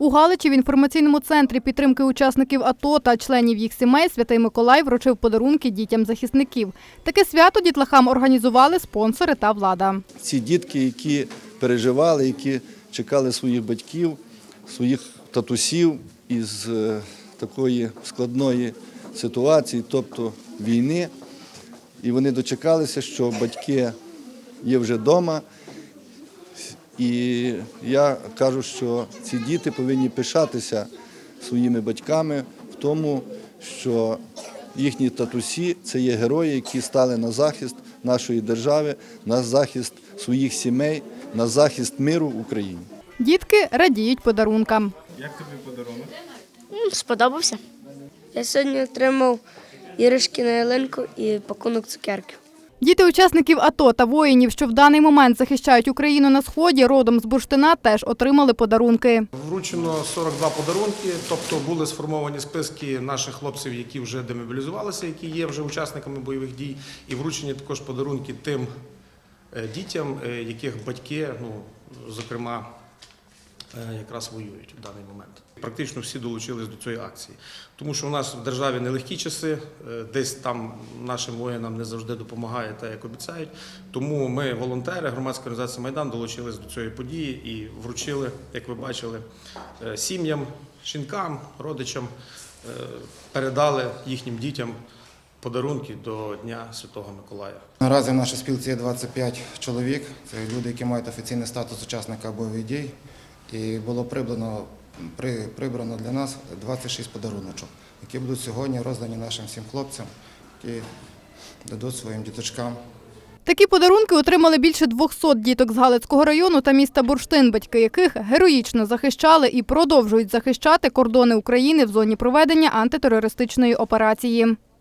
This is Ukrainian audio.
У Галичі в інформаційному центрі підтримки учасників АТО та членів їх сімей Святий Миколай вручив подарунки дітям захисників. Таке свято дітлахам організували спонсори та влада. ці дітки, які переживали, які чекали своїх батьків, своїх татусів із е, такої складної ситуації, тобто війни. І вони дочекалися, що батьки є вже вдома. І я кажу, що ці діти повинні пишатися своїми батьками в тому, що їхні татусі це є герої, які стали на захист нашої держави, на захист своїх сімей, на захист миру в Україні. Дітки радіють подарункам. Як тобі подарунок? Сподобався. Я сьогодні отримав іграшки на ялинку і пакунок цукерків. Діти учасників АТО та воїнів, що в даний момент захищають Україну на сході, родом з Бурштина, теж отримали подарунки. Вручено 42 подарунки, тобто були сформовані списки наших хлопців, які вже демобілізувалися, які є вже учасниками бойових дій, і вручені також подарунки тим е, дітям, е, яких батьки, ну зокрема, якраз воюють в даний момент. Практично всі долучились до цієї акції, тому що у нас в державі нелегкі часи, е, десь там нашим воїнам не завжди допомагає так, як обіцяють. Тому ми, волонтери, громадська організація Майдан, долучились до цієї події і вручили, як ви бачили, е, сім'ям, жінкам, родичам, е, передали їхнім дітям подарунки до Дня Святого Миколая. Наразі в нашій спілці є 25 чоловік. Це люди, які мають офіційний статус учасника бойових дій. І було прибрано, при, прибрано для нас 26 подаруночок, які будуть сьогодні роздані нашим всім хлопцям, які дадуть своїм діточкам. Такі подарунки отримали більше 200 діток з Галицького району та міста Бурштин, батьки яких героїчно захищали і продовжують захищати кордони України в зоні проведення антитерористичної операції.